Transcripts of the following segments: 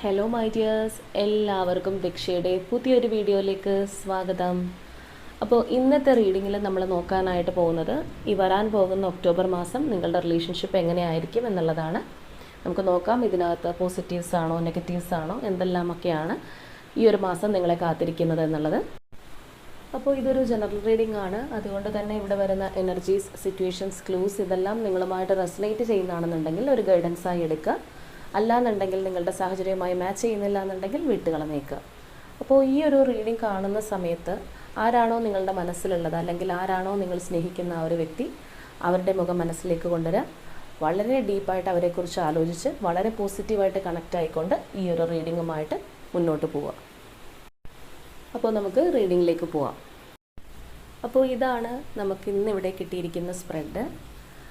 Hello my dears എല്ലാവർക്കും ദക്ഷയുടെ പുതിയൊരു വീഡിയോയിലേക്ക് സ്വാഗതം. അപ്പോൾ ഇന്നത്തെ റീഡിങ്ങിൽ നമ്മൾ നോക്കാനായിട്ട് പോകുന്നത് ഈ വരാൻ പോകുന്ന ഒക്ടോബർ മാസം നിങ്ങളുടെ റിലേഷൻഷിപ്പ് എങ്ങനെയായിരിക്കും എന്നുള്ളതാണ്. നമുക്ക് നോക്കാം ഇതിനകത്ത് പോസിറ്റീവ്സ് ആണോ നെഗറ്റീവ്സ് ആണോ എന്തെല്ലാമൊക്കെയാണ് ഈ ഒരു മാസം നിങ്ങളെ കാത്തിരിക്കുന്നത് എന്നുള്ളത്. അപ്പോൾ ഇതൊരു ജനറൽ റീഡിംഗ് ആണ്. അതുകൊണ്ട് തന്നെ ഇവിടെ വരുന്ന എനർജീസ് സിറ്റുവേഷൻസ് ക്ലൂസ് ഇതെല്ലാം നിങ്ങളുമായിട്ട് റെസനേറ്റ് ചെയ്യുന്നതാണെന്നുണ്ടെങ്കിൽ ഒരു ഗൈഡൻസായി എടുക്കുക. അല്ലാന്നുണ്ടെങ്കിൽ നിങ്ങളുടെ സാഹചര്യവുമായി മാച്ച് ചെയ്യുന്നില്ല എന്നുണ്ടെങ്കിൽ വിട്ടുകളഞ്ഞേക്കുക അപ്പോൾ ഈ ഒരു റീഡിംഗ് കാണുന്ന സമയത്ത് ആരാണോ നിങ്ങളുടെ മനസ്സിലുള്ളത് അല്ലെങ്കിൽ ആരാണോ നിങ്ങൾ സ്നേഹിക്കുന്ന ആ ഒരു വ്യക്തി അവരുടെ മുഖം മനസ്സിലേക്ക് കൊണ്ടുവരാൻ വളരെ ഡീപ്പായിട്ട് അവരെക്കുറിച്ച് ആലോചിച്ച് വളരെ പോസിറ്റീവായിട്ട് കണക്റ്റ് ആയിക്കൊണ്ട് ഈ ഒരു റീഡിങ്ങുമായിട്ട് മുന്നോട്ട് പോവുക. അപ്പോൾ നമുക്ക് റീഡിങ്ങിലേക്ക് പോവാം. അപ്പോൾ ഇതാണ് നമുക്ക് ഇന്ന് ഇവിടെ കിട്ടിയിരിക്കുന്ന സ്പ്രെഡ്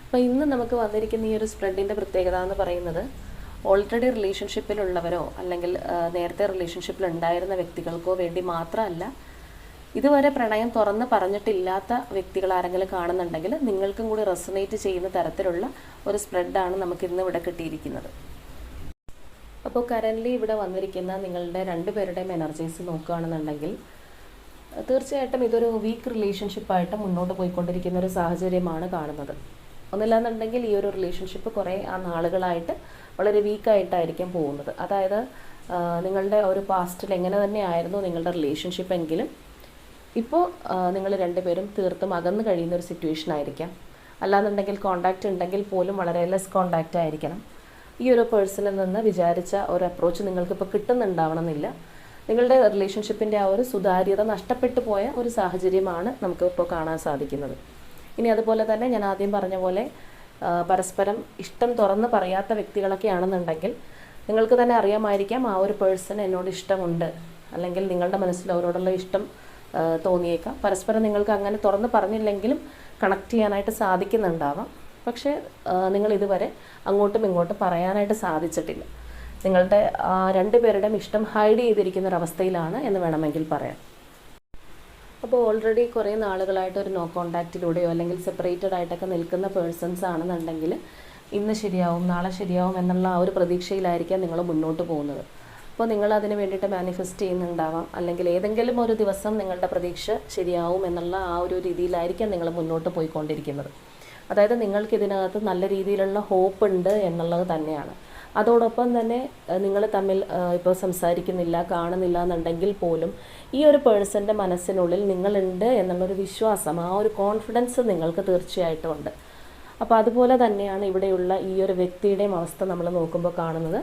അപ്പോൾ ഇന്ന് നമുക്ക് വന്നിരിക്കുന്ന ഈ ഒരു സ്പ്രെഡിന്റെ പ്രത്യേകത എന്ന് പറയുന്നത് ഓൾറെഡി റിലേഷൻഷിപ്പിലുള്ളവരോ അല്ലെങ്കിൽ നേരത്തെ റിലേഷൻഷിപ്പിൽ ഉണ്ടായിരുന്ന വ്യക്തികൾക്കോ വേണ്ടി മാത്രമല്ല ഇതുവരെ പ്രണയം തുറന്ന് പറഞ്ഞിട്ടില്ലാത്ത വ്യക്തികൾ ആരെങ്കിലും കാണുന്നുണ്ടെങ്കിൽ നിങ്ങൾക്കും കൂടി റെസനേറ്റ് ചെയ്യുന്ന തരത്തിലുള്ള ഒരു സ്പ്രെഡാണ് നമുക്ക് ഇന്ന് ഇവിടെ കിട്ടിയിരിക്കുന്നത്. അപ്പോൾ കറന്റ്ലി ഇവിടെ വന്നിരിക്കുന്ന നിങ്ങളുടെ രണ്ടുപേരുടെയും എനർജീസ് നോക്കുകയാണെന്നുണ്ടെങ്കിൽ തീർച്ചയായിട്ടും ഇതൊരു വീക്ക് റിലേഷൻഷിപ്പായിട്ട് മുന്നോട്ട് പോയിക്കൊണ്ടിരിക്കുന്ന ഒരു സാഹചര്യമാണ് കാണുന്നത്. ഒന്നില്ലാന്നുണ്ടെങ്കിൽ ഈ ഒരു റിലേഷൻഷിപ്പ് കുറേ ആ നാളുകളായിട്ട് വളരെ വീക്കായിട്ടായിരിക്കും പോകുന്നത്. അതായത് നിങ്ങളുടെ ഒരു പാസ്റ്റിൽ എങ്ങനെ തന്നെ ആയിരുന്നു നിങ്ങളുടെ റിലേഷൻഷിപ്പ് എങ്കിലും ഇപ്പോൾ നിങ്ങൾ രണ്ടുപേരും തീർത്തും അകന്നു കഴിയുന്ന ഒരു സിറ്റുവേഷൻ ആയിരിക്കാം. അല്ലാന്നുണ്ടെങ്കിൽ കോണ്ടാക്റ്റ് ഉണ്ടെങ്കിൽ പോലും വളരെ ലെസ് കോണ്ടാക്റ്റ് ആയിരിക്കണം. ഈ ഒരു പേഴ്സണിൽ നിന്ന് വിചാരിച്ച ഒരു അപ്രോച്ച് നിങ്ങൾക്കിപ്പോൾ കിട്ടുന്നുണ്ടാവണമെന്നില്ല. നിങ്ങളുടെ റിലേഷൻഷിപ്പിന്റെ ആ ഒരു സുതാര്യത നഷ്ടപ്പെട്ടു പോയ ഒരു സാഹചര്യമാണ് നമുക്ക് ഇപ്പോൾ കാണാൻ സാധിക്കുന്നത്. ഇനി അതുപോലെ തന്നെ ഞാൻ ആദ്യം പറഞ്ഞ പോലെ പരസ്പരം ഇഷ്ടം തുറന്ന് പറയാത്ത വ്യക്തികളൊക്കെയാണെന്നുണ്ടെങ്കിൽ നിങ്ങൾക്ക് തന്നെ അറിയാമായിരിക്കാം ആ ഒരു പേഴ്സൺ എന്നോട് ഇഷ്ടമുണ്ട്. അല്ലെങ്കിൽ നിങ്ങളുടെ മനസ്സിൽ അവരോടുള്ള ഇഷ്ടം തോന്നിയേക്കാം. പരസ്പരം നിങ്ങൾക്ക് അങ്ങനെ തുറന്ന് പറഞ്ഞില്ലെങ്കിലും കണക്ട് ചെയ്യാനായിട്ട് സാധിക്കുന്നുണ്ടാവാം. പക്ഷേ നിങ്ങൾ ഇതുവരെ അങ്ങോട്ടും ഇങ്ങോട്ടും പറയാനായിട്ട് സാധിച്ചിട്ടില്ല. നിങ്ങളുടെ ആ, രണ്ടുപേരുടെയും ഇഷ്ടം ഹൈഡ് ചെയ്തിരിക്കുന്ന ഒരു അവസ്ഥയിലാണ് എന്ന് വേണമെങ്കിൽ പറയാം. അപ്പോൾ ഓൾറെഡി കുറേ നാളുകളായിട്ട് ഒരു നോ കോണ്ടാക്റ്റിലൂടെയോ അല്ലെങ്കിൽ സെപ്പറേറ്റഡ് ആയിട്ടൊക്കെ നിൽക്കുന്ന പേഴ്സൺസ് ആണെന്നുണ്ടെങ്കിൽ ഇന്ന് ശരിയാവും നാളെ ശരിയാവും എന്നുള്ള ആ ഒരു പ്രതീക്ഷയിലായിരിക്കാം നിങ്ങൾ മുന്നോട്ട് പോകുന്നത്. അപ്പോൾ നിങ്ങൾ അതിന് വേണ്ടിയിട്ട് മാനിഫെസ്റ്റ് ചെയ്യുന്നുണ്ടാവാം. അല്ലെങ്കിൽ ഏതെങ്കിലും ഒരു ദിവസം നിങ്ങളുടെ പ്രതീക്ഷ ശരിയാവും എന്നുള്ള ആ ഒരു രീതിയിലായിരിക്കാം നിങ്ങൾ മുന്നോട്ട് പോയിക്കൊണ്ടിരിക്കുന്നത്. അതായത് നിങ്ങൾക്ക് ഇതിനകത്ത് നല്ല രീതിയിലുള്ള ഹോപ്പ് ഉണ്ട് എന്നുള്ളത് തന്നെയാണ്. അതോടൊപ്പം തന്നെ നിങ്ങൾ തമ്മിൽ ഇപ്പോൾ സംസാരിക്കുന്നില്ല കാണുന്നില്ല എന്നുണ്ടെങ്കിൽ പോലും ഈ ഒരു പേഴ്സന്റെ മനസ്സിനുള്ളിൽ നിങ്ങളുണ്ട് എന്നുള്ളൊരു വിശ്വാസം ആ ഒരു കോൺഫിഡൻസ് നിങ്ങൾക്ക് തീർച്ചയായിട്ടും ഉണ്ട്. അപ്പോൾ അതുപോലെ തന്നെയാണ് ഇവിടെയുള്ള ഈ ഒരു വ്യക്തിയുടെയും അവസ്ഥ നമ്മൾ നോക്കുമ്പോൾ കാണുന്നത്.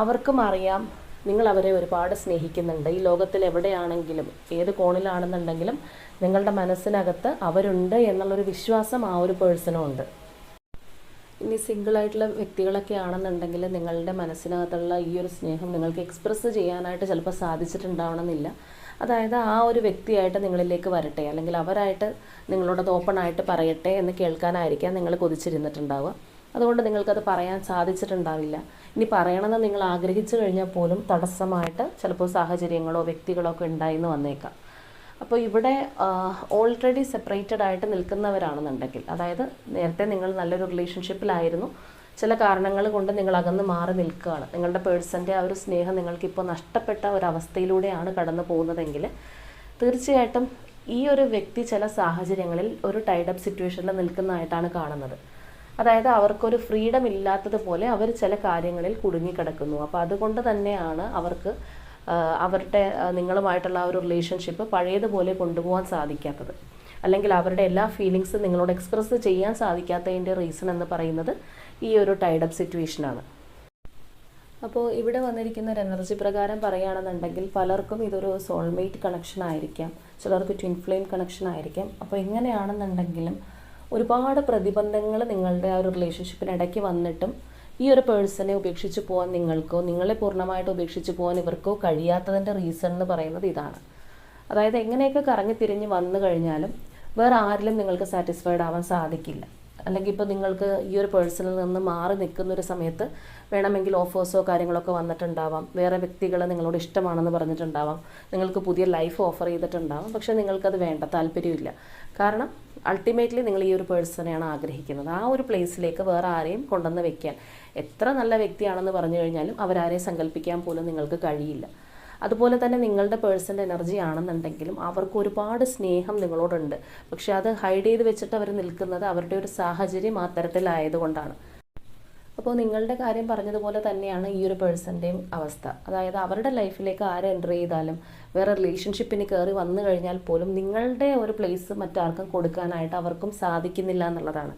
അവർക്കും അറിയാം നിങ്ങൾ അവരെ ഒരുപാട് സ്നേഹിക്കുന്നുണ്ട്. ഈ ലോകത്തിൽ എവിടെയാണെങ്കിലും ഏത് കോണിലാണെന്നുണ്ടെങ്കിലും നിങ്ങളുടെ മനസ്സിനകത്ത് അവരുണ്ട് എന്നുള്ളൊരു വിശ്വാസം ആ ഒരു പേഴ്സണും ഉണ്ട്. ഇനി സിംഗിൾ ആയിട്ടുള്ള വ്യക്തികളൊക്കെ ആണെന്നുണ്ടെങ്കിൽ നിങ്ങളുടെ മനസ്സിനകത്തുള്ള ഈ ഒരു സ്നേഹം നിങ്ങൾക്ക് എക്സ്പ്രസ് ചെയ്യാനായിട്ട് ചിലപ്പോൾ സാധിച്ചിട്ടുണ്ടാവണമെന്നില്ല. അതായത് ആ ഒരു വ്യക്തിയായിട്ട് നിങ്ങളിലേക്ക് വരട്ടെ അല്ലെങ്കിൽ അവരായിട്ട് നിങ്ങളോടത് ഓപ്പൺ ആയിട്ട് പറയട്ടെ എന്ന് കേൾക്കാനായിരിക്കാം നിങ്ങൾ കൊതിച്ചിരുന്നിട്ടുണ്ടാവുക. അതുകൊണ്ട് നിങ്ങൾക്കത് പറയാൻ സാധിച്ചിട്ടുണ്ടാവില്ല. ഇനി പറയണമെന്ന് നിങ്ങൾ ആഗ്രഹിച്ചു കഴിഞ്ഞാൽ പോലും തടസ്സമായിട്ട് ചിലപ്പോൾ സാഹചര്യങ്ങളോ വ്യക്തികളോ ഒക്കെ ഉണ്ടായിന്ന് വന്നേക്കാം. അപ്പോൾ ഇവിടെ ഓൾറെഡി സെപ്പറേറ്റഡ് ആയിട്ട് നിൽക്കുന്നവരാണെന്നുണ്ടെങ്കിൽ അതായത് നേരത്തെ നിങ്ങൾ നല്ലൊരു റിലേഷൻഷിപ്പിലായിരുന്നു ചില കാരണങ്ങൾ കൊണ്ട് നിങ്ങൾ അകന്ന് മാറി നിൽക്കുകയാണ്. നിങ്ങളുടെ പേഴ്സന്റെ ആ ഒരു സ്നേഹം നിങ്ങൾക്കിപ്പോൾ നഷ്ടപ്പെട്ട ഒരവസ്ഥയിലൂടെയാണ് കടന്നു പോകുന്നതെങ്കിൽ തീർച്ചയായിട്ടും ഈ ഒരു വ്യക്തി ചില സാഹചര്യങ്ങളിൽ ഒരു ടൈഡപ്പ് സിറ്റുവേഷനിൽ നിൽക്കുന്നതായിട്ടാണ് കാണുന്നത്. അതായത് അവർക്കൊരു ഫ്രീഡം ഇല്ലാത്തതുപോലെ അവർ ചില കാര്യങ്ങളിൽ കുടുങ്ങിക്കിടക്കുന്നു. അപ്പോൾ അതുകൊണ്ട് തന്നെയാണ് അവർക്ക് അവരുടെ നിങ്ങളുമായിട്ടുള്ള ആ ഒരു റിലേഷൻഷിപ്പ് പഴയതുപോലെ കൊണ്ടുപോകാൻ സാധിക്കാത്തത്. അല്ലെങ്കിൽ അവരുടെ എല്ലാ ഫീലിങ്സും നിങ്ങളോട് എക്സ്പ്രസ് ചെയ്യാൻ സാധിക്കാത്തതിന്റെ റീസൺ എന്ന് പറയുന്നത് ഈ ഒരു ടൈഡപ്പ് സിറ്റുവേഷനാണ് അപ്പോൾ ഇവിടെ വന്നിരിക്കുന്ന ഒരു എനർജി പ്രകാരം പറയുകയാണെന്നുണ്ടെങ്കിൽ പലർക്കും ഇതൊരു സോൾമേറ്റ് കണക്ഷൻ ആയിരിക്കാം. ചിലർക്ക് ട്വിൻ ഫ്ലെയിം കണക്ഷൻ ആയിരിക്കാം. അപ്പോൾ എങ്ങനെയാണെന്നുണ്ടെങ്കിലും ഒരുപാട് പ്രതിബന്ധങ്ങൾ നിങ്ങളുടെ ആ ഒരു റിലേഷൻഷിപ്പിനിടയ്ക്ക് വന്നിട്ടും ഈ ഒരു പേഴ്സണെ ഉപേക്ഷിച്ച് പോകാൻ നിങ്ങൾക്കോ നിങ്ങളെ പൂർണമായിട്ട് ഉപേക്ഷിച്ച് പോകാൻ ഇവർക്കോ കഴിയാത്തതിന്റെ റീസൺ എന്ന് പറയുന്നത് ഇതാണ്. അതായത് എങ്ങനെയൊക്കെ കറങ്ങി തിരിഞ്ഞ് വന്നു കഴിഞ്ഞാലും വേറെ ആരിലും നിങ്ങൾക്ക് സാറ്റിസ്ഫൈഡ് ആവാൻ സാധിക്കില്ല. അല്ലെങ്കിൽ ഇപ്പോൾ നിങ്ങൾക്ക് ഈ ഒരു പേഴ്സണിൽ നിന്ന് മാറി നിൽക്കുന്ന ഒരു സമയത്ത് വേണമെങ്കിൽ ഓഫേഴ്സോ കാര്യങ്ങളൊക്കെ വന്നിട്ടുണ്ടാവാം. വേറെ വ്യക്തികൾ നിങ്ങളോട് ഇഷ്ടമാണെന്ന് പറഞ്ഞിട്ടുണ്ടാവാം. നിങ്ങൾക്ക് പുതിയ ലൈഫ് ഓഫർ ചെയ്തിട്ടുണ്ടാവാം. പക്ഷേ നിങ്ങൾക്കത് വേണ്ട താല്പര്യമില്ല. കാരണം അൾട്ടിമേറ്റ്ലി നിങ്ങൾ ഈ ഒരു പേഴ്സണെയാണ് ആഗ്രഹിക്കുന്നത്. ആ ഒരു പ്ലേസിലേക്ക് വേറെ ആരെയും കൊണ്ടുവന്ന് വെക്കാൻ. എത്ര നല്ല വ്യക്തിയാണെന്ന് പറഞ്ഞു കഴിഞ്ഞാലും അവരാരെയും സങ്കല്പിക്കാൻ പോലും നിങ്ങൾക്ക് കഴിയില്ല. അതുപോലെ തന്നെ നിങ്ങളുടെ പേഴ്സണൽ എനർജി ആണെന്നുണ്ടെങ്കിലും അവർക്ക് ഒരുപാട് സ്നേഹം നിങ്ങളോടുണ്ട്. പക്ഷെ അത് ഹൈഡ് ചെയ്ത് വെച്ചിട്ട് അവർ നിൽക്കുന്നത് അവരുടെ ഒരു സാഹചര്യം ആ തരത്തിലായതുകൊണ്ടാണ് അപ്പോൾ നിങ്ങളുടെ കാര്യം പറഞ്ഞതുപോലെ തന്നെയാണ് ഈ ഒരു പേഴ്സന്റെയും അവസ്ഥ. അതായത് അവരുടെ ലൈഫിലേക്ക് ആരെ എന്റർ ചെയ്താലും വേറെ റിലേഷൻഷിപ്പിന് കയറി വന്നു കഴിഞ്ഞാൽ പോലും നിങ്ങളുടെ ഒരു പ്ലേസ് മറ്റാർക്കും കൊടുക്കാനായിട്ട് അവർക്കും സാധിക്കുന്നില്ല എന്നുള്ളതാണ്.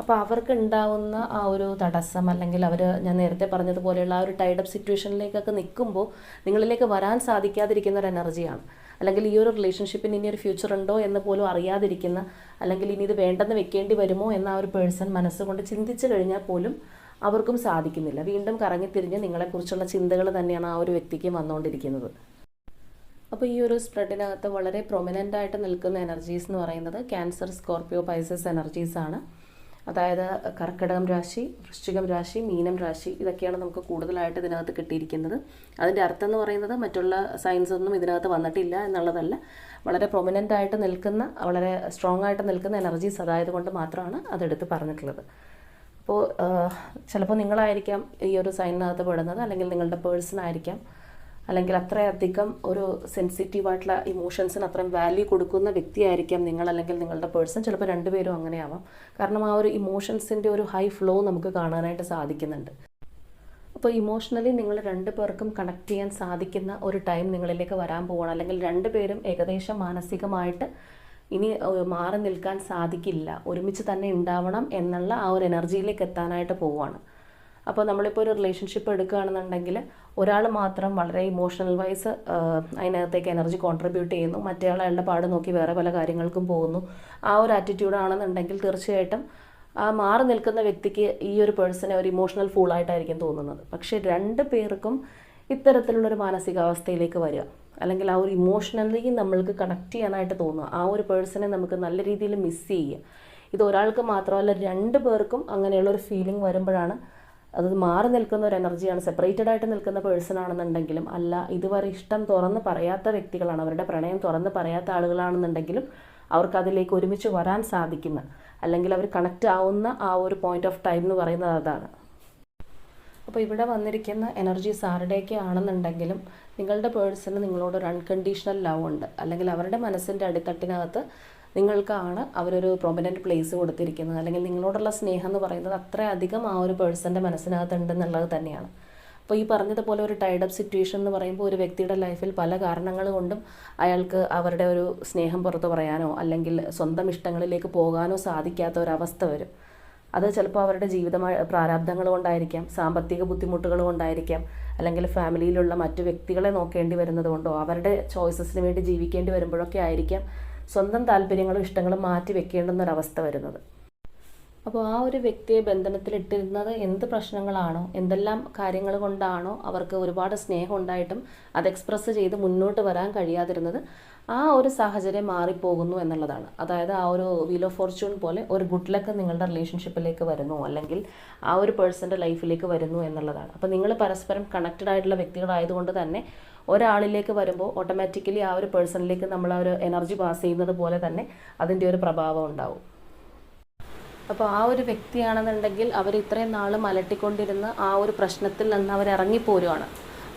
അപ്പോൾ അവർക്ക് ഉണ്ടാവുന്ന ആ ഒരു തടസ്സം അല്ലെങ്കിൽ അവർ ഞാൻ നേരത്തെ പറഞ്ഞതുപോലെയുള്ള ആ ഒരു ടൈഡപ്പ് സിറ്റുവേഷനിലേക്കൊക്കെ നിൽക്കുമ്പോൾ നിങ്ങളിലേക്ക് വരാൻ സാധിക്കാതിരിക്കുന്ന ഒരു എനർജിയാണ് അല്ലെങ്കിൽ ഈ ഒരു റിലേഷൻഷിപ്പിന് ഇനി ഒരു ഫ്യൂച്ചർ ഉണ്ടോ എന്ന് പോലും അറിയാതിരിക്കുന്ന അല്ലെങ്കിൽ ഇനി ഇത് വേണ്ടെന്ന് വെക്കേണ്ടി വരുമോ എന്ന ആ ഒരു പേഴ്സൺ മനസ്സുകൊണ്ട് ചിന്തിച്ചു കഴിഞ്ഞാൽ പോലും അവർക്കും സാധിക്കുന്നില്ല. വീണ്ടും കറങ്ങിത്തിരിഞ്ഞ് നിങ്ങളെക്കുറിച്ചുള്ള ചിന്തകൾ തന്നെയാണ് ആ ഒരു വ്യക്തിക്ക് വന്നുകൊണ്ടിരിക്കുന്നത്. അപ്പോൾ ഈ ഒരു സ്പ്രെഡിനകത്ത് വളരെ പ്രൊമിനന്റ് ആയിട്ട് നിൽക്കുന്ന എനർജീസ് എന്ന് പറയുന്നത് ക്യാൻസർ സ്കോർപ്പിയോ പൈസസ് എനർജീസ് ആണ്. അതായത് കർക്കിടകം രാശി വൃശ്ചികം രാശി മീനം രാശി ഇതൊക്കെയാണ് നമുക്ക് കൂടുതലായിട്ട് ഇതിനകത്ത് കിട്ടിയിരിക്കുന്നത്. അതിന്റെ അർത്ഥം എന്ന് പറയുന്നത് മറ്റുള്ള സയൻസ് ഒന്നും ഇതിനകത്ത് വന്നിട്ടില്ല എന്നുള്ളതല്ല. വളരെ പ്രൊമിനന്റ് ആയിട്ട് നിൽക്കുന്ന വളരെ സ്ട്രോങ് ആയിട്ട് നിൽക്കുന്ന എനർജീസ് അതായത് കൊണ്ട് മാത്രമാണ് അതെടുത്ത് പറഞ്ഞിട്ടുള്ളത്. അപ്പോൾ ചിലപ്പോൾ നിങ്ങളായിരിക്കാം ഈ ഒരു സൈനിനകത്ത് പെടുന്നത് അല്ലെങ്കിൽ നിങ്ങളുടെ പേഴ്സൺ ആയിരിക്കാം. അല്ലെങ്കിൽ അത്രയധികം ഒരു സെൻസിറ്റീവ് ആയിട്ടുള്ള ഇമോഷൻസിന് അത്രയും വാല്യൂ കൊടുക്കുന്ന വ്യക്തിയായിരിക്കാം നിങ്ങൾ അല്ലെങ്കിൽ നിങ്ങളുടെ പേഴ്സൺ ചിലപ്പോൾ രണ്ടുപേരും അങ്ങനെയാവാം. കാരണം ആ ഒരു ഇമോഷൻസിന്റെ ഒരു ഹൈ ഫ്ലോ നമുക്ക് കാണാനായിട്ട് സാധിക്കുന്നുണ്ട്. അപ്പോൾ ഇമോഷണലി നിങ്ങൾ രണ്ട് പേർക്കും കണക്ട് ചെയ്യാൻ സാധിക്കുന്ന ഒരു ടൈം നിങ്ങളിലേക്ക് വരാൻ പോവുകയാണ് അല്ലെങ്കിൽ രണ്ടുപേരും ഏകദേശം മാനസികമായിട്ട് ഇനി മാറി നിൽക്കാൻ സാധിക്കില്ല. ഒരുമിച്ച് തന്നെ ഉണ്ടാവണം എന്നുള്ള ആ ഒരു എനർജിയിലേക്ക് എത്താനായിട്ട് പോവുകയാണ് അപ്പോൾ നമ്മളിപ്പോൾ ഒരു റിലേഷൻഷിപ്പ് എടുക്കുകയാണെന്നുണ്ടെങ്കിൽ ഒരാൾ മാത്രം വളരെ ഇമോഷണൽ വൈസ് അതിനകത്തേക്ക് എനർജി കോൺട്രിബ്യൂട്ട് ചെയ്യുന്നു. മറ്റേ അയാളുടെ പാട് നോക്കി വേറെ പല കാര്യങ്ങൾക്കും പോകുന്നു. ആ ഒരു ആറ്റിറ്റ്യൂഡാണെന്നുണ്ടെങ്കിൽ തീർച്ചയായിട്ടും ആ മാറി നിൽക്കുന്ന വ്യക്തിക്ക് ഈ ഒരു പേഴ്സണെ ഒരു ഇമോഷണൽ ഫൂളായിട്ടായിരിക്കും തോന്നുന്നത്. പക്ഷേ രണ്ട് പേർക്കും ഇത്തരത്തിലുള്ളൊരു മാനസികാവസ്ഥയിലേക്ക് വരിക അല്ലെങ്കിൽ ആ ഒരു ഇമോഷണലി നമ്മൾക്ക് കണക്ട് ചെയ്യാനായിട്ട് തോന്നുക ആ ഒരു പേഴ്സണെ നമുക്ക് നല്ല രീതിയിൽ മിസ് ചെയ്യുക. ഇത് ഒരാൾക്ക് മാത്രമല്ല രണ്ട് പേർക്കും അങ്ങനെയുള്ള ഒരു ഫീലിംഗ് വരുമ്പോഴാണ് അത് മാറി നിൽക്കുന്ന ഒരു എനർജിയാണ്. സെപ്പറേറ്റഡ് ആയിട്ട് നിൽക്കുന്ന പേഴ്സൺ ആണെന്നുണ്ടെങ്കിലും അല്ല ഇതുവരെ ഇഷ്ടം തുറന്ന് പറയാത്ത വ്യക്തികളാണ്. അവരുടെ പ്രണയം തുറന്ന് പറയാത്ത ആളുകളാണെന്നുണ്ടെങ്കിലും അവർക്ക് അതിലേക്ക് ഒരുമിച്ച് വരാൻ സാധിക്കുന്ന അല്ലെങ്കിൽ അവർ കണക്റ്റ് ആവുന്ന ആ ഒരു പോയിന്റ് ഓഫ് ടൈം എന്ന് പറയുന്നത് അതാണ്. അപ്പോൾ ഇവിടെ വന്നിരിക്കുന്ന എനർജി ആരുടെയൊക്കെ ആണെന്നുണ്ടെങ്കിലും നിങ്ങളുടെ പേഴ്സണ് നിങ്ങളോട് ഒരു അൺകണ്ടീഷണൽ ലവ് ഉണ്ട്. അല്ലെങ്കിൽ അവരുടെ മനസ്സിന്റെ അടിത്തട്ടിനകത്ത് നിങ്ങൾക്കാണ് അവരൊരു പ്രൊമിനന്റ് പ്ലേസ് കൊടുത്തിരിക്കുന്നത്. അല്ലെങ്കിൽ നിങ്ങളോടുള്ള സ്നേഹം എന്ന് പറയുന്നത് അത്രയധികം ആ ഒരു പേഴ്സന്റെ മനസ്സിനകത്ത് ഉണ്ടെന്നുള്ളത് തന്നെയാണ്. അപ്പോൾ ഈ പറഞ്ഞതുപോലെ ഒരു ടൈഡപ്പ് സിറ്റുവേഷൻ എന്ന് പറയുമ്പോൾ ഒരു വ്യക്തിയുടെ ലൈഫിൽ പല കാരണങ്ങൾ കൊണ്ടും അയാൾക്ക് അവരുടെ ഒരു സ്നേഹം പുറത്ത് പറയാനോ അല്ലെങ്കിൽ സ്വന്തം ഇഷ്ടങ്ങളിലേക്ക് പോകാനോ സാധിക്കാത്ത ഒരവസ്ഥ വരും. അത് ചിലപ്പോൾ അവരുടെ ജീവിതമായ പ്രാരാബ്ദങ്ങൾ കൊണ്ടായിരിക്കാം സാമ്പത്തിക ബുദ്ധിമുട്ടുകൾ കൊണ്ടായിരിക്കാം അല്ലെങ്കിൽ ഫാമിലിയിലുള്ള മറ്റു വ്യക്തികളെ നോക്കേണ്ടി വരുന്നത് കൊണ്ടോ അവരുടെ ചോയ്സസിന് വേണ്ടി ജീവിക്കേണ്ടി വരുമ്പോഴൊക്കെ ആയിരിക്കാം സ്വന്തം താല്പര്യങ്ങളും ഇഷ്ടങ്ങളും മാറ്റി വെക്കേണ്ടുന്ന ഒരവസ്ഥ വരുന്നത്. അപ്പോൾ ആ ഒരു വ്യക്തിയെ ബന്ധനത്തിലിട്ടിരുന്നത് എന്ത് പ്രശ്നങ്ങളാണോ എന്തെല്ലാം കാര്യങ്ങൾ കൊണ്ടാണോ അവർക്ക് ഒരുപാട് സ്നേഹം ഉണ്ടായിട്ടും അത് എക്സ്പ്രസ് ചെയ്ത് മുന്നോട്ട് വരാൻ കഴിയാതിരുന്നത് ആ ഒരു സാഹചര്യം മാറിപ്പോകുന്നു എന്നുള്ളതാണ്. അതായത് ആ ഒരു വീൽ ഓഫ് ഫോർച്യൂൺ പോലെ ഒരു ഗുഡ് ലക്ക് നിങ്ങളുടെ റിലേഷൻഷിപ്പിലേക്ക് വരുന്നു അല്ലെങ്കിൽ ആ ഒരു പേഴ്സന്റെ ലൈഫിലേക്ക് വരുന്നു എന്നുള്ളതാണ്. അപ്പോൾ നിങ്ങൾ പരസ്പരം കണക്റ്റഡ് ആയിട്ടുള്ള വ്യക്തികളായതുകൊണ്ട് തന്നെ ഒരാളിലേക്ക് വരുമ്പോൾ ഓട്ടോമാറ്റിക്കലി ആ ഒരു പേഴ്സണിലേക്ക് നമ്മൾ ആ ഒരു എനർജി പാസ് ചെയ്യുന്നത് പോലെ തന്നെ അതിന്റെ ഒരു പ്രഭാവം ഉണ്ടാവും. അപ്പോൾ ആ ഒരു വ്യക്തിയാണെന്നുണ്ടെങ്കിൽ അവർ ഇത്രയും നാളും അലട്ടിക്കൊണ്ടിരുന്ന ആ ഒരു പ്രശ്നത്തിൽ നിന്ന് അവർ ഇറങ്ങിപ്പോരുകയാണ്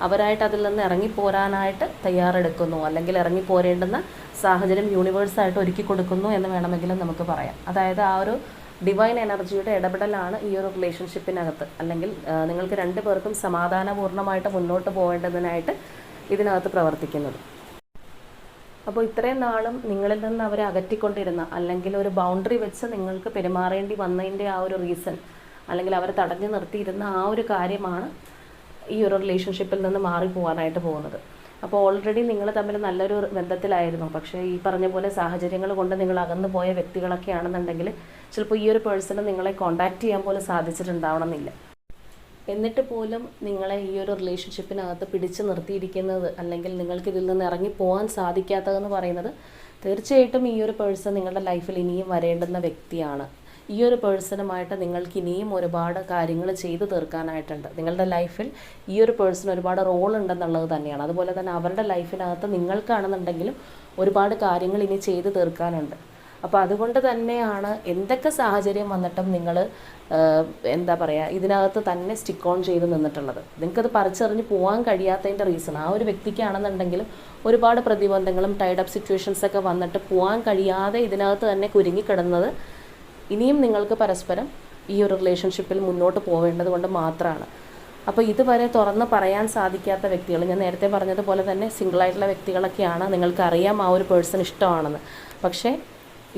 അവരായിട്ട് അതിൽ നിന്ന് ഇറങ്ങിപ്പോരാനായിട്ട് തയ്യാറെടുക്കുന്നു അല്ലെങ്കിൽ ഇറങ്ങിപ്പോരേണ്ടുന്ന സാഹചര്യം യൂണിവേഴ്സായിട്ട് ഒരുക്കി കൊടുക്കുന്നു എന്ന് വേണമെങ്കിലും നമുക്ക് പറയാം. അതായത് ആ ഒരു ഡിവൈൻ എനർജിയുടെ ഇടപെടലാണ് ഈ ഒരു റിലേഷൻഷിപ്പിനകത്ത് അല്ലെങ്കിൽ നിങ്ങൾക്ക് രണ്ടു പേർക്കും സമാധാനപൂർണമായിട്ട് മുന്നോട്ട് പോകേണ്ടതിനായിട്ട് ഇതിനകത്ത് പ്രവർത്തിക്കുന്നത്. അപ്പോൾ ഇത്രയും നാളും നിങ്ങളിൽ നിന്ന് അവരെ അകറ്റിക്കൊണ്ടിരുന്ന അല്ലെങ്കിൽ ഒരു ബൗണ്ടറി വെച്ച് നിങ്ങൾക്ക് പെരുമാറേണ്ടി വന്നതിന്റെ ആ ഒരു റീസൺ അല്ലെങ്കിൽ അവരെ തടഞ്ഞു നിർത്തിയിരുന്ന ആ ഒരു കാര്യമാണ് ഈ ഒരു റിലേഷൻഷിപ്പിൽ നിന്ന് മാറി പോകാനായിട്ട് പോകുന്നത്. അപ്പോൾ ഓൾറെഡി നിങ്ങൾ തമ്മിൽ നല്ലൊരു ബന്ധത്തിലായിരുന്നു. പക്ഷേ ഈ പറഞ്ഞ പോലെ സാഹചര്യങ്ങൾ കൊണ്ട് നിങ്ങൾ അകന്നു പോയ വ്യക്തികളൊക്കെ ആണെന്നുണ്ടെങ്കിൽ ചിലപ്പോൾ ഈ ഒരു പേഴ്സണ് നിങ്ങളെ കോണ്ടാക്ട് ചെയ്യാൻ പോലും സാധിച്ചിട്ടുണ്ടാവണമെന്നില്ല. എന്നിട്ട് പോലും നിങ്ങളെ ഈ ഒരു റിലേഷൻഷിപ്പിനകത്ത് പിടിച്ചു നിർത്തിയിരിക്കുന്നത് അല്ലെങ്കിൽ നിങ്ങൾക്ക് ഇതിൽ നിന്ന് ഇറങ്ങി പോകാൻ സാധിക്കാത്തതെന്ന് പറയുന്നത് തീർച്ചയായിട്ടും ഈ ഒരു പേഴ്സൺ നിങ്ങളുടെ ലൈഫിൽ ഇനിയും വരേണ്ടുന്ന വ്യക്തിയാണ്. ഈ ഒരു പേഴ്സണുമായിട്ട് നിങ്ങൾക്ക് ഇനിയും ഒരുപാട് കാര്യങ്ങൾ ചെയ്തു തീർക്കാനായിട്ടുണ്ട്. നിങ്ങളുടെ ലൈഫിൽ ഈ ഒരു പേഴ്സൺ ഒരുപാട് റോൾ ഉണ്ടെന്നുള്ളത് തന്നെയാണ്. അതുപോലെ തന്നെ അവരുടെ ലൈഫിനകത്ത് നിങ്ങൾക്കാണെന്നുണ്ടെങ്കിലും ഒരുപാട് കാര്യങ്ങൾ ഇനി ചെയ്തു തീർക്കാനുണ്ട്. അപ്പോൾ അതുകൊണ്ട് തന്നെയാണ് എന്തൊക്കെ സാഹചര്യം വന്നിട്ടും നിങ്ങൾ എന്താ പറയുക ഇതിനകത്ത് തന്നെ സ്റ്റിക്ക് ഓൺ ചെയ്ത് നിന്നിട്ടുള്ളത്. നിങ്ങൾക്കത് പറിച്ചെറിഞ്ഞ് പോകാൻ കഴിയാത്തതിന്റെ റീസൺ ആ ഒരു വ്യക്തിക്കാണെന്നുണ്ടെങ്കിലും ഒരുപാട് പ്രതിബന്ധങ്ങളും ടൈഡപ്പ് സിറ്റുവേഷൻസ് ഒക്കെ വന്നിട്ട് പോകാൻ കഴിയാതെ ഇതിനകത്ത് തന്നെ കുരുങ്ങിക്കിടന്നത് ഇനിയും നിങ്ങൾക്ക് പരസ്പരം ഈ ഒരു റിലേഷൻഷിപ്പിൽ മുന്നോട്ട് പോവേണ്ടത് കൊണ്ട് മാത്രമാണ്. അപ്പോൾ ഇതുവരെ തുറന്ന് പറയാൻ സാധിക്കാത്ത വ്യക്തികൾ ഞാൻ നേരത്തെ പറഞ്ഞതുപോലെ തന്നെ സിംഗിളായിട്ടുള്ള വ്യക്തികളൊക്കെയാണ് നിങ്ങൾക്കറിയാം ആ ഒരു പേഴ്സൺ ഇഷ്ടമാണെന്ന്. പക്ഷേ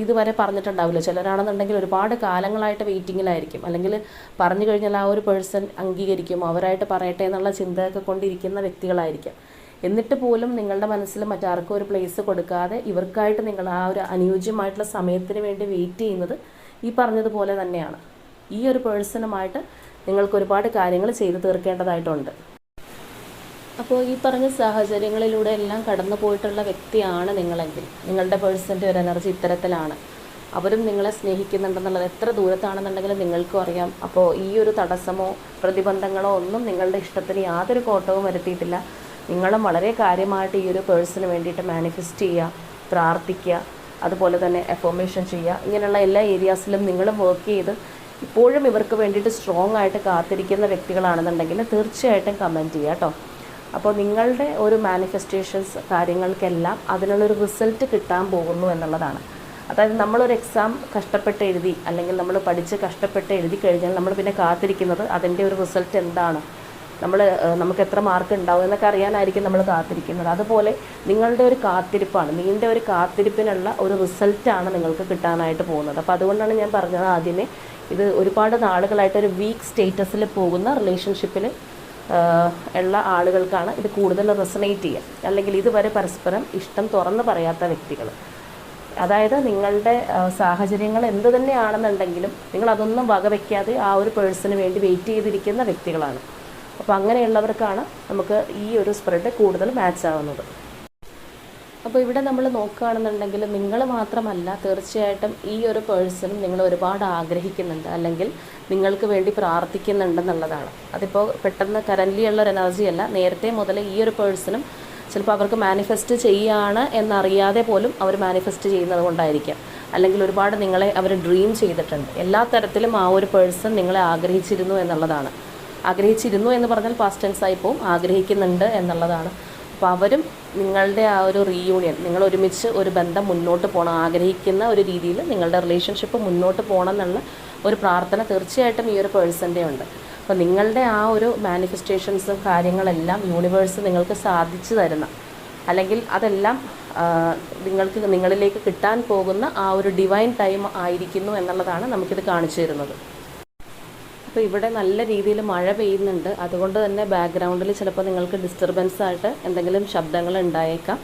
ഇതുവരെ പറഞ്ഞിട്ടുണ്ടാവില്ല. ചിലരാണെന്നുണ്ടെങ്കിൽ ഒരുപാട് കാലങ്ങളായിട്ട് വെയിറ്റിങ്ങിലായിരിക്കും അല്ലെങ്കിൽ പറഞ്ഞു കഴിഞ്ഞാൽ ആ ഒരു പേഴ്സൺ അംഗീകരിക്കും അവരായിട്ട് പറയട്ടെ എന്നുള്ള ചിന്തയൊക്കെ കൊണ്ടിരിക്കുന്ന വ്യക്തികളായിരിക്കും. എന്നിട്ട് പോലും നിങ്ങളുടെ മനസ്സിൽ മറ്റാർക്കും ഒരു പ്ലേസ് കൊടുക്കാതെ ഇവർക്കായിട്ട് നിങ്ങൾ ആ ഒരു അനുയോജ്യമായിട്ടുള്ള സമയത്തിന് വേണ്ടി വെയിറ്റ് ചെയ്യുന്നത് ഈ പറഞ്ഞതുപോലെ തന്നെയാണ്. ഈ ഒരു പേഴ്സണുമായിട്ട് നിങ്ങൾക്ക് ഒരുപാട് കാര്യങ്ങൾ ചെയ്തു തീർക്കേണ്ടതായിട്ടുണ്ട്. അപ്പോൾ ഈ പറഞ്ഞ സാഹചര്യങ്ങളിലൂടെ എല്ലാം കടന്നു പോയിട്ടുള്ള വ്യക്തിയാണ് നിങ്ങളെങ്കിൽ. നിങ്ങളുടെ പേഴ്സന്റെ ഒരു എനർജി ഇത്തരത്തിലാണ്. അവരും നിങ്ങളെ സ്നേഹിക്കുന്നുണ്ടെന്നുള്ളത് എത്ര ദൂരത്താണെന്നുണ്ടെങ്കിലും നിങ്ങൾക്കും അറിയാം. അപ്പോൾ ഈ ഒരു തടസ്സമോ പ്രതിബന്ധങ്ങളോ ഒന്നും നിങ്ങളുടെ ഇഷ്ടത്തിന് യാതൊരു കോട്ടവും വരുത്തിയിട്ടില്ല. നിങ്ങളും വളരെ കാര്യമായിട്ട് ഈ ഒരു പേഴ്സന് വേണ്ടിയിട്ട് മാനിഫെസ്റ്റ് ചെയ്യുക പ്രാർത്ഥിക്കുക അതുപോലെ തന്നെ എഫോമേഷൻ ചെയ്യുക. ഇങ്ങനെയുള്ള എല്ലാ ഏരിയാസിലും നിങ്ങൾ വർക്ക് ചെയ്ത് ഇപ്പോഴും ഇവർക്ക് വേണ്ടിയിട്ട് സ്ട്രോങ് ആയിട്ട് കാത്തിരിക്കുന്ന വ്യക്തികളാണെന്നുണ്ടെങ്കിൽ തീർച്ചയായിട്ടും കമന്റ് ചെയ്യുക കേട്ടോ. അപ്പോൾ നിങ്ങളുടെ ഒരു മാനിഫെസ്റ്റേഷൻസ് കാര്യങ്ങൾക്കെല്ലാം അതിനുള്ളൊരു റിസൾട്ട് കിട്ടാൻ പോകുന്നു എന്നുള്ളതാണ്. അതായത് നമ്മളൊരു എക്സാം കഷ്ടപ്പെട്ട് എഴുതി അല്ലെങ്കിൽ നമ്മൾ പഠിച്ച് കഷ്ടപ്പെട്ട് എഴുതി കഴിഞ്ഞാൽ നമ്മൾ പിന്നെ കാത്തിരിക്കുന്നത് അതിന്റെ ഒരു റിസൾട്ട് എന്താണ്? നമ്മൾ നമുക്ക് എത്ര മാർക്ക് ഉണ്ടാവും എന്നൊക്കെ അറിയാനായിരിക്കും നമ്മൾ കാത്തിരിക്കുന്നത്. അതുപോലെ നിങ്ങളുടെ ഒരു കാത്തിരിപ്പാണ്. നീണ്ട ഒരു കാത്തിരിപ്പിനുള്ള ഒരു റിസൾട്ടാണ് നിങ്ങൾക്ക് കിട്ടാനായിട്ട് പോകുന്നത്. അപ്പോൾ അതുകൊണ്ടാണ് ഞാൻ പറഞ്ഞത് ആദ്യമേ ഇത് ഒരുപാട് നാളുകളായിട്ട് ഒരു വീക്ക് സ്റ്റേറ്റസിൽ പോകുന്ന റിലേഷൻഷിപ്പിൽ ഉള്ള ആളുകൾക്കാണ് ഇത് കൂടുതൽ റെസണേറ്റ് ചെയ്യുക അല്ലെങ്കിൽ ഇതുവരെ പരസ്പരം ഇഷ്ടം തുറന്ന് പറയാത്ത വ്യക്തികൾ അതായത് നിങ്ങളുടെ സാഹചര്യങ്ങൾ എന്ത് തന്നെയാണെന്നുണ്ടെങ്കിലും നിങ്ങൾ അതൊന്നും വകവയ്ക്കാതെ ആ ഒരു പേഴ്സണിന് വേണ്ടി വെയിറ്റ് ചെയ്തിരിക്കുന്ന വ്യക്തികളാണ്. അപ്പോൾ അങ്ങനെയുള്ളവർക്കാണ് നമുക്ക് ഈ ഒരു സ്പ്രെഡ് കൂടുതൽ മാച്ച് ആവുന്നത്. അപ്പോൾ ഇവിടെ നമ്മൾ നോക്കുകയാണെന്നുണ്ടെങ്കിൽ നിങ്ങൾ മാത്രമല്ല തീർച്ചയായിട്ടും ഈ ഒരു പേഴ്സൺ നിങ്ങൾ ഒരുപാട് ആഗ്രഹിക്കുന്നുണ്ട് അല്ലെങ്കിൽ നിങ്ങൾക്ക് വേണ്ടി പ്രാർത്ഥിക്കുന്നുണ്ടെന്നുള്ളതാണ് അതിപ്പോൾ പെട്ടെന്ന് കറന്റ്ലി ഉള്ള ഒരു എനർജി അല്ല നേരത്തെ മുതൽ ഈ ഒരു പേഴ്സണും ചിലപ്പോൾ അവർക്ക് മാനിഫെസ്റ്റ് ചെയ്യുകയാണ് എന്നറിയാതെ പോലും അവർ മാനിഫെസ്റ്റ് ചെയ്യുന്നത് കൊണ്ടായിരിക്കാം. അല്ലെങ്കിൽ ഒരുപാട് നിങ്ങളെ അവർ ഡ്രീം ചെയ്തിട്ടുണ്ട്. എല്ലാ തരത്തിലും ആ ഒരു പേഴ്സൺ നിങ്ങളെ ആഗ്രഹിച്ചിരുന്നു എന്നുള്ളതാണ്. ആഗ്രഹിച്ചിരുന്നു എന്ന് പറഞ്ഞാൽ പാസ്റ്റ് ടെൻസ് ആയി പോവും. ആഗ്രഹിക്കുന്നുണ്ട് എന്നുള്ളതാണ്. അപ്പോൾ അവരും നിങ്ങളുടെ ആ ഒരു റീയൂണിയൻ നിങ്ങൾ ഒരുമിച്ച് ഒരു ബന്ധം മുന്നോട്ട് പോകണം ആഗ്രഹിക്കുന്ന ഒരു രീതിയിൽ നിങ്ങളുടെ റിലേഷൻഷിപ്പ് മുന്നോട്ട് പോകണം എന്നുള്ള ഒരു പ്രാർത്ഥന തീർച്ചയായിട്ടും ഈ ഒരു പേഴ്സന്റെ ഉണ്ട്. അപ്പോൾ നിങ്ങളുടെ ആ ഒരു മാനിഫെസ്റ്റേഷൻസും കാര്യങ്ങളെല്ലാം യൂണിവേഴ്സ് നിങ്ങൾക്ക് സാധിച്ചു തരുന്ന അല്ലെങ്കിൽ അതെല്ലാം നിങ്ങൾക്ക് നിങ്ങളിലേക്ക് കിട്ടാൻ പോകുന്ന ആ ഒരു ഡിവൈൻ ടൈം ആയിരിക്കുന്നു എന്നുള്ളതാണ് നമുക്കിത് കാണിച്ചു തരുന്നത്. അപ്പോൾ ഇവിടെ നല്ല രീതിയിൽ മഴ പെയ്യുന്നുണ്ട്. അതുകൊണ്ട് തന്നെ ബാക്ക്ഗ്രൗണ്ടിൽ ചിലപ്പോൾ നിങ്ങൾക്ക് ഡിസ്റ്റർബൻസ് ആയിട്ട് എന്തെങ്കിലും ശബ്ദങ്ങൾ ഉണ്ടായേക്കാം.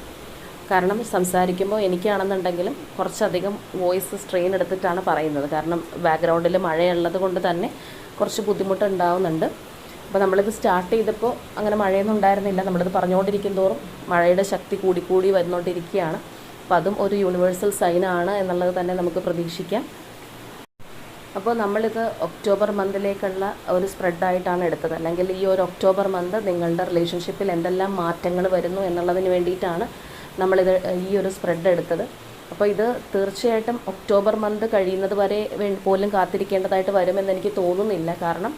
കാരണം സംസാരിക്കുമ്പോൾ എനിക്കാണെന്നുണ്ടെങ്കിലും കുറച്ചധികം വോയിസ് സ്ട്രെയിൻ എടുത്തിട്ടാണ് പറയുന്നത്. കാരണം ബാക്ക്ഗ്രൗണ്ടിൽ മഴയുള്ളത് കൊണ്ട് തന്നെ കുറച്ച് ബുദ്ധിമുട്ടുണ്ടാവുന്നുണ്ട്. അപ്പോൾ നമ്മളിത് സ്റ്റാർട്ട് ചെയ്തപ്പോൾ അങ്ങനെ മഴയൊന്നും ഉണ്ടായിരുന്നില്ല. നമ്മളിത് പറഞ്ഞുകൊണ്ടിരിക്കും തോറും മഴയുടെ ശക്തി കൂടിക്കൂടി വന്നുകൊണ്ടിരിക്കുകയാണ് അപ്പോൾ അതും ഒരു യൂണിവേഴ്സൽ സൈനാണ് എന്നുള്ളത് തന്നെ നമുക്ക് പ്രതീക്ഷിക്കാം. അപ്പോൾ നമ്മളിത് ഒക്ടോബർ മന്തിലേക്കുള്ള ഒരു സ്പ്രെഡായിട്ടാണ് എടുത്തത്. അല്ലെങ്കിൽ ഈ ഒരു ഒക്ടോബർ മന്ത് നിങ്ങളുടെ റിലേഷൻഷിപ്പിൽ എന്തെല്ലാം മാറ്റങ്ങൾ വരുന്നു എന്നുള്ളതിന് വേണ്ടിയിട്ടാണ് നമ്മളിത് ഈ ഒരു സ്പ്രെഡ് എടുത്തത്. അപ്പോൾ ഇത് തീർച്ചയായിട്ടും ഒക്ടോബർ മന്ത് കഴിയുന്നത് വരെ പോലും കാത്തിരിക്കേണ്ടതായിട്ട് വരുമെന്ന് എനിക്ക് തോന്നുന്നില്ല. കാരണം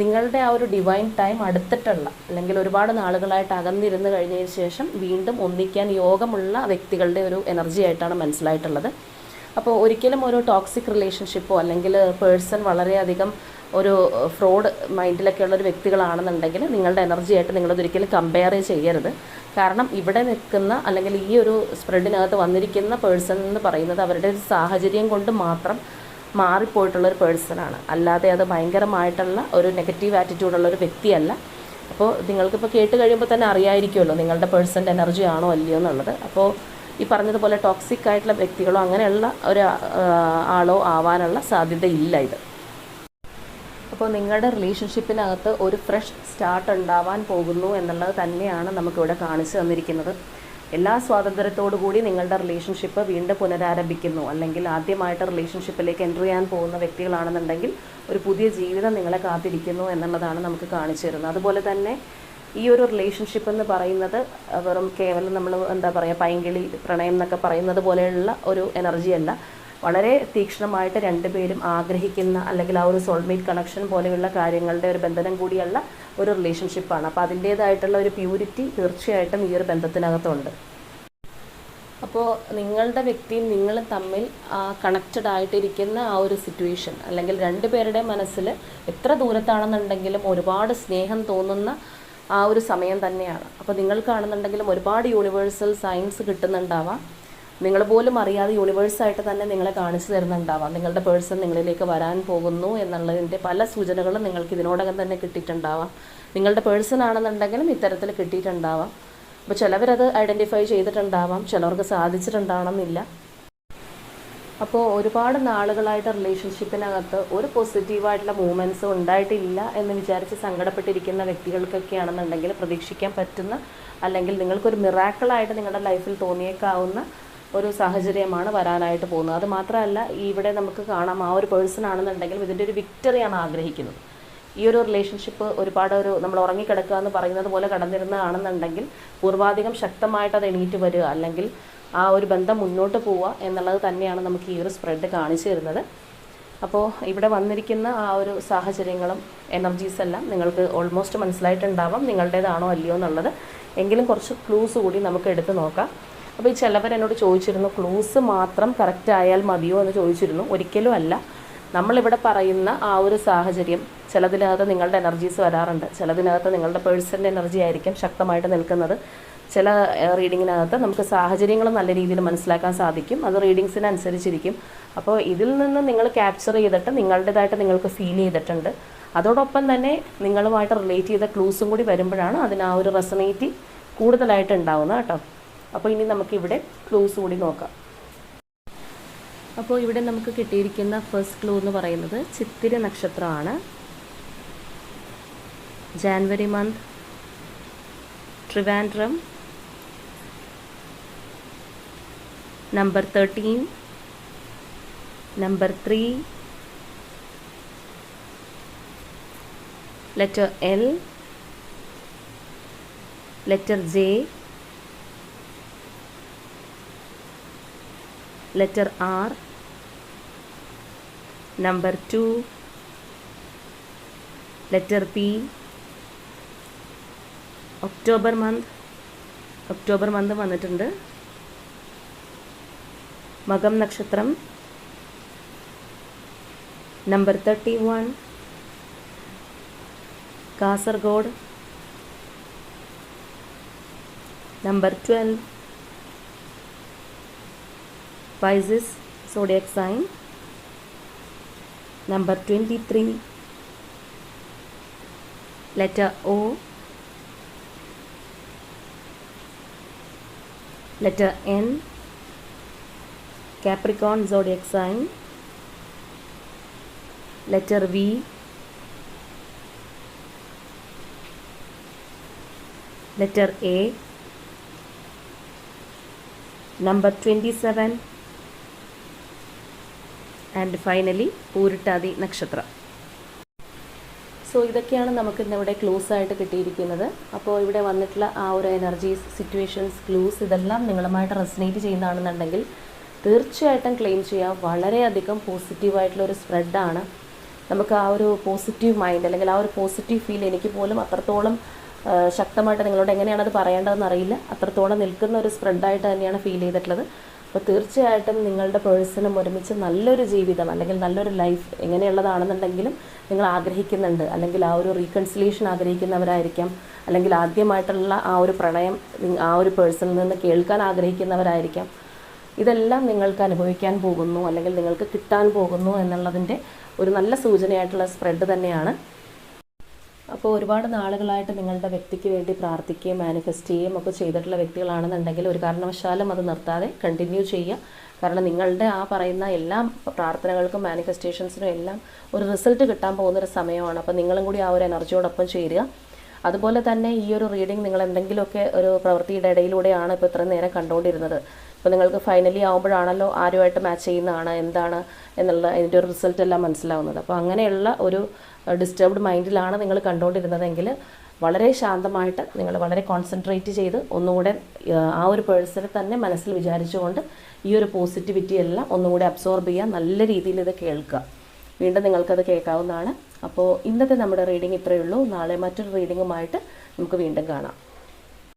നിങ്ങളുടെ ആ ഒരു ഡിവൈൻ ടൈം അടുത്തിട്ടുള്ള അല്ലെങ്കിൽ ഒരുപാട് നാളുകളായിട്ട് അകന്നിരുന്ന് കഴിഞ്ഞതിന് ശേഷം വീണ്ടും ഒന്നിക്കാൻ യോഗമുള്ള വ്യക്തികളുടെ ഒരു എനർജി ആയിട്ടാണ് മനസ്സിലായിട്ടുള്ളത്. അപ്പോൾ ഒരിക്കലും ഒരു ടോക്സിക് റിലേഷൻഷിപ്പോ അല്ലെങ്കിൽ പേഴ്സൺ വളരെയധികം ഒരു ഫ്രോഡ് മൈൻഡിലൊക്കെ ഉള്ള ഒരു വ്യക്തികളാണെന്നുണ്ടെങ്കിൽ നിങ്ങളുടെ എനർജി ആയിട്ട് നിങ്ങളത് ഒരിക്കലും കമ്പയർ ചെയ്യരുത്. കാരണം ഇവിടെ നിൽക്കുന്ന അല്ലെങ്കിൽ ഈ ഒരു സ്പ്രെഡിനകത്ത് വന്നിരിക്കുന്ന പേഴ്സൺ എന്ന് പറയുന്നത് അവരുടെ ഒരു സാഹചര്യം കൊണ്ട് മാത്രം മാറിപ്പോയിട്ടുള്ള ഒരു പേഴ്സണാണ് അല്ലാതെ അത് ഭയങ്കരമായിട്ടുള്ള ഒരു നെഗറ്റീവ് ആറ്റിറ്റ്യൂഡുള്ള ഒരു വ്യക്തിയല്ല. അപ്പോൾ നിങ്ങൾക്കിപ്പോൾ കേട്ട് കഴിയുമ്പോൾ തന്നെ അറിയായിരിക്കുമല്ലോ നിങ്ങളുടെ പേഴ്സന്റെ എനർജി ആണോ അല്ലയോ എന്നുള്ളത്. അപ്പോൾ ഈ പറഞ്ഞതുപോലെ ടോക്സിക് ആയിട്ടുള്ള വ്യക്തികളോ അങ്ങനെയുള്ള ഒരു ആളോ ആവാനുള്ള സാധ്യതയില്ല ഇത്. അപ്പോൾ നിങ്ങളുടെ റിലേഷൻഷിപ്പിനകത്ത് ഒരു ഫ്രഷ് സ്റ്റാർട്ട് ഉണ്ടാവാൻ പോകുന്നു എന്നുള്ളത് തന്നെയാണ് നമുക്കിവിടെ കാണിച്ചു തന്നിരിക്കുന്നത്. എല്ലാ സ്വാതന്ത്ര്യത്തോടു കൂടി നിങ്ങളുടെ റിലേഷൻഷിപ്പ് വീണ്ടും പുനരാരംഭിക്കുന്നു. അല്ലെങ്കിൽ ആദ്യമായിട്ട് റിലേഷൻഷിപ്പിലേക്ക് എന്റർ ചെയ്യാൻ പോകുന്ന വ്യക്തികളാണെന്നുണ്ടെങ്കിൽ ഒരു പുതിയ ജീവിതം നിങ്ങളെ കാത്തിരിക്കുന്നു എന്നുള്ളതാണ് നമുക്ക് കാണിച്ചു തരുന്നത്. അതുപോലെ തന്നെ ഈ ഒരു റിലേഷൻഷിപ്പ് എന്ന് പറയുന്നത് വെറും കേവലം നമ്മൾ എന്താ പറയുക പൈങ്കിളി പ്രണയം എന്നൊക്കെ പറയുന്നത് പോലെയുള്ള ഒരു എനർജി അല്ല. വളരെ തീക്ഷ്ണമായിട്ട് രണ്ടുപേരും ആഗ്രഹിക്കുന്ന അല്ലെങ്കിൽ ആ ഒരു സോൾമേറ്റ് കണക്ഷൻ പോലെയുള്ള കാര്യങ്ങളുടെ ഒരു ബന്ധനം കൂടിയുള്ള ഒരു റിലേഷൻഷിപ്പാണ് അപ്പോൾ അതിന്റേതായിട്ടുള്ള ഒരു പ്യൂരിറ്റി തീർച്ചയായിട്ടും ഈ ഒരു ബന്ധത്തിനകത്തുണ്ട്. അപ്പോൾ നിങ്ങളുടെ വ്യക്തിയും നിങ്ങൾ തമ്മിൽ കണക്റ്റഡ് ആയിട്ടിരിക്കുന്ന ആ ഒരു സിറ്റുവേഷൻ അല്ലെങ്കിൽ രണ്ടുപേരുടെ മനസ്സിൽ എത്ര ദൂരത്താണെന്നുണ്ടെങ്കിലും ഒരുപാട് സ്നേഹം തോന്നുന്ന ആ ഒരു സമയം തന്നെയാണ്. അപ്പോൾ നിങ്ങൾ നിങ്ങൾക്കാണെന്നുണ്ടെങ്കിലും ഒരുപാട് യൂണിവേഴ്സൽ സയൻസ് കിട്ടുന്നുണ്ടാവാം. നിങ്ങൾ പോലും അറിയാതെ യൂണിവേഴ്സായിട്ട് തന്നെ നിങ്ങളെ കാണിച്ചു തരുന്നുണ്ടാവാം. നിങ്ങളുടെ പേഴ്സൺ നിങ്ങളിലേക്ക് വരാൻ പോകുന്നു എന്നുള്ളതിന്റെ പല സൂചനകളും നിങ്ങൾക്ക് ഇതിനോടകം തന്നെ കിട്ടിയിട്ടുണ്ടാവാം. നിങ്ങളുടെ പേഴ്സൺ ആണെന്നുണ്ടെങ്കിലും ഇത്തരത്തിൽ കിട്ടിയിട്ടുണ്ടാവാം. അപ്പോൾ ചിലവരത് ഐഡന്റിഫൈ ചെയ്തിട്ടുണ്ടാവാം. ചിലവർക്ക് സാധിച്ചിട്ടുണ്ടാവണമെന്നില്ല. അപ്പോൾ ഒരുപാട് നാളുകളായിട്ട് റിലേഷൻഷിപ്പിനകത്ത് ഒരു പോസിറ്റീവായിട്ടുള്ള മൂമെന്റ്സ് ഉണ്ടായിട്ടില്ല എന്ന് വിചാരിച്ച് സങ്കടപ്പെട്ടിരിക്കുന്ന വ്യക്തികൾക്കൊക്കെയാണെന്നുണ്ടെങ്കിൽ പ്രതീക്ഷിക്കാൻ പറ്റുന്ന അല്ലെങ്കിൽ നിങ്ങൾക്കൊരു മിറാക്കിളായിട്ട് നിങ്ങളുടെ ലൈഫിൽ തോന്നിയേക്കാവുന്ന ഒരു സാഹചര്യമാണ് വരാനായിട്ട് പോകുന്നത്. അത് മാത്രമല്ല ഇവിടെ നമുക്ക് കാണാം ആ ഒരു പേഴ്സൺ ആണെന്നുണ്ടെങ്കിൽ ഇതിന്റെ ഒരു വിക്ടറിയാണ് ആഗ്രഹിക്കുന്നത്. ഈ ഒരു റിലേഷൻഷിപ്പ് ഒരുപാട് ഒരു നമ്മൾ ഉറങ്ങിക്കിടക്കുക എന്ന് പറയുന്നത് പോലെ കടന്നിരുന്നതാണെന്നുണ്ടെങ്കിൽ പൂർവാധികം ശക്തമായിട്ട് അത് എണീറ്റ് വരിക അല്ലെങ്കിൽ ആ ഒരു ബന്ധം മുന്നോട്ട് പോവുക എന്നുള്ളത് തന്നെയാണ് നമുക്ക് ഈ ഒരു സ്പ്രെഡ് കാണിച്ചു തരുന്നത്. അപ്പോൾ ഇവിടെ വന്നിരിക്കുന്ന ആ ഒരു സാഹചര്യങ്ങളും എനർജീസ് എല്ലാം നിങ്ങൾക്ക് ഓൾമോസ്റ്റ് മനസ്സിലായിട്ടുണ്ടാവാം. നിങ്ങളുടേതാണോ അല്ലയോ എന്നുള്ളത്. എങ്കിലും കുറച്ച് ക്ലൂസ് കൂടി നമുക്ക് എടുത്ത് നോക്കാം. അപ്പോൾ ഈ ചിലവർ എന്നോട് ചോദിച്ചിരുന്നു ക്ലൂസ് മാത്രം കറക്റ്റ് ആയാൽ മതിയോ എന്ന് ചോദിച്ചിരുന്നു. ഒരിക്കലും അല്ല. നമ്മളിവിടെ പറയുന്ന ആ ഒരു സാഹചര്യം ചിലതിനകത്ത് നിങ്ങളുടെ എനർജീസ് വരാറുണ്ട്. ചിലതിനകത്ത് നിങ്ങളുടെ പേഴ്സന്റെ എനർജി ആയിരിക്കും ശക്തമായിട്ട് നിൽക്കുന്നത്. ചില റീഡിങ്ങിനകത്ത് നമുക്ക് സാഹചര്യങ്ങൾ നല്ല രീതിയിൽ മനസ്സിലാക്കാൻ സാധിക്കും. അത് റീഡിങ്സിനനുസരിച്ചിരിക്കും അപ്പോൾ ഇതിൽ നിന്ന് നിങ്ങൾ ക്യാപ്ചർ ചെയ്തിട്ട് നിങ്ങളുടേതായിട്ട് നിങ്ങൾക്ക് ഫീൽ ചെയ്തിട്ടുണ്ട്. അതോടൊപ്പം തന്നെ നിങ്ങളുമായിട്ട് റിലേറ്റ് ചെയ്ത ക്ലൂസും കൂടി വരുമ്പോഴാണ് അതിന് ആ ഒരു റെസനേറ്റി കൂടുതലായിട്ട് ഉണ്ടാവുന്നത് കേട്ടോ. അപ്പോൾ ഇനി നമുക്കിവിടെ ക്ലൂസ് കൂടി നോക്കാം. അപ്പോൾ ഇവിടെ നമുക്ക് കിട്ടിയിരിക്കുന്ന ഫസ്റ്റ് ക്ലൂ എന്ന് പറയുന്നത് ചിത്തിര നക്ഷത്രമാണ്. January month Trivandrum number thirteen number 3 letter L letter J letter R, number 2, letter P, October month October month വന്നിട്ടുണ്ട്. मगम नक्षत्र number thirty one Kasaragod, number twelve Pisces zodiac number twenty three letter O letter N Capricorn zodiac sign. Letter V. Letter A. Number 27. And finally Pooruruttathi നക്ഷത്രം so ഇതൊക്കെയാണ് നമുക്ക് ഇന്നിവിടെ clues ആയിട്ട് കിട്ടിയിരിക്കുന്നത് അപ്പോൾ ഇവിടെ വന്നിട്ടുള്ള ആ ഒരു എനർജീസ് സിറ്റുവേഷൻസ് ക്ലൂസ് ഇതെല്ലാം നിങ്ങളുമായിട്ട് റെസിനേറ്റ് ചെയ്യുന്നതാണെന്നുണ്ടെങ്കിൽ തീർച്ചയായിട്ടും ക്ലെയിം ചെയ്യാം. വളരെയധികം പോസിറ്റീവായിട്ടുള്ള ഒരു സ്പ്രെഡാണ് നമുക്ക് ആ ഒരു പോസിറ്റീവ് മൈൻഡ് അല്ലെങ്കിൽ ആ ഒരു പോസിറ്റീവ് ഫീൽ എനിക്ക് പോലും അത്രത്തോളം ശക്തമായിട്ട് നിങ്ങളോട് എങ്ങനെയാണ് അത് പറയേണ്ടതെന്ന് അറിയില്ല. അത്രത്തോളം നിൽക്കുന്ന ഒരു സ്പ്രെഡായിട്ട് തന്നെയാണ് ഫീൽ ചെയ്തിട്ടുള്ളത്. അപ്പോൾ തീർച്ചയായിട്ടും നിങ്ങളുടെ പേഴ്സണും ഒരുമിച്ച് നല്ലൊരു ജീവിതം അല്ലെങ്കിൽ നല്ലൊരു ലൈഫ് എങ്ങനെയുള്ളതാണെന്നുണ്ടെങ്കിലും നിങ്ങൾ ആഗ്രഹിക്കുന്നുണ്ട്. അല്ലെങ്കിൽ ആ ഒരു റീകൺസിലേഷൻ ആഗ്രഹിക്കുന്നവരായിരിക്കാം. അല്ലെങ്കിൽ ആദ്യമായിട്ടുള്ള ആ ഒരു പ്രണയം ആ ഒരു പേഴ്സണിൽ നിന്ന് കേൾക്കാൻ ആഗ്രഹിക്കുന്നവരായിരിക്കാം. ഇതെല്ലാം നിങ്ങൾക്ക് അനുഭവിക്കാൻ പോകുന്നു അല്ലെങ്കിൽ നിങ്ങൾക്ക് കിട്ടാൻ പോകുന്നു എന്നുള്ളതിന്റെ ഒരു നല്ല സൂചനയായിട്ടുള്ള സ്പ്രെഡ് തന്നെയാണ്. അപ്പോൾ ഒരുപാട് നാളുകളായിട്ട് നിങ്ങളുടെ വ്യക്തിക്ക് വേണ്ടി പ്രാർത്ഥിക്കുകയും മാനിഫെസ്റ്റ് ചെയ്യുകയും ഒക്കെ ചെയ്തിട്ടുള്ള വ്യക്തികളാണെന്നുണ്ടെങ്കിൽ ഒരു കാരണവശാലും അത് നിർത്താതെ കണ്ടിന്യൂ ചെയ്യുക. കാരണം നിങ്ങളുടെ ആ പറയുന്ന എല്ലാ പ്രാർത്ഥനകൾക്കും മാനിഫെസ്റ്റേഷൻസിനും എല്ലാം ഒരു റിസൾട്ട് കിട്ടാൻ പോകുന്നൊരു സമയമാണ്. അപ്പോൾ നിങ്ങളും കൂടി ആ ഒരു എനർജിയോടൊപ്പം ചേരുക. അതുപോലെ തന്നെ ഈ ഒരു റീഡിംഗ് നിങ്ങൾ എന്തെങ്കിലുമൊക്കെ ഒരു പ്രവൃത്തിയുടെ ഇടയിലൂടെയാണ് ഇപ്പോൾ ഇത്രയും നേരം കണ്ടുകൊണ്ടിരുന്നത്. ഇപ്പോൾ നിങ്ങൾക്ക് ഫൈനലി ആകുമ്പോഴാണല്ലോ ആരുമായിട്ട് മാച്ച് ചെയ്യുന്നതാണ് എന്താണ് എന്നുള്ള അതിന്റെ ഒരു റിസൾട്ട് എല്ലാം മനസ്സിലാവുന്നത്. അപ്പോൾ അങ്ങനെയുള്ള ഒരു ഡിസ്റ്റർബ്ഡ് മൈൻഡിലാണ് നിങ്ങൾ കണ്ടുകൊണ്ടിരുന്നതെങ്കിൽ വളരെ ശാന്തമായിട്ട് നിങ്ങൾ വളരെ കോൺസെൻട്രേറ്റ് ചെയ്ത് ഒന്നുകൂടെ ആ ഒരു പേഴ്സണെ തന്നെ മനസ്സിൽ വിചാരിച്ചുകൊണ്ട് ഈ ഒരു പോസിറ്റിവിറ്റി എല്ലാം ഒന്നുകൂടെ അബ്സോർബ് ചെയ്യുക നല്ല രീതിയിൽ ഇത് കേൾക്കുക. വീണ്ടും നിങ്ങൾക്കത് കേൾക്കാവുന്നതാണ്. അപ്പോൾ ഇന്നത്തെ നമ്മുടെ റീഡിംഗ് ഇത്രയേ ഉള്ളൂ. നാളെ മറ്റൊരു റീഡിങ്ങുമായിട്ട് നമുക്ക് വീണ്ടും കാണാം.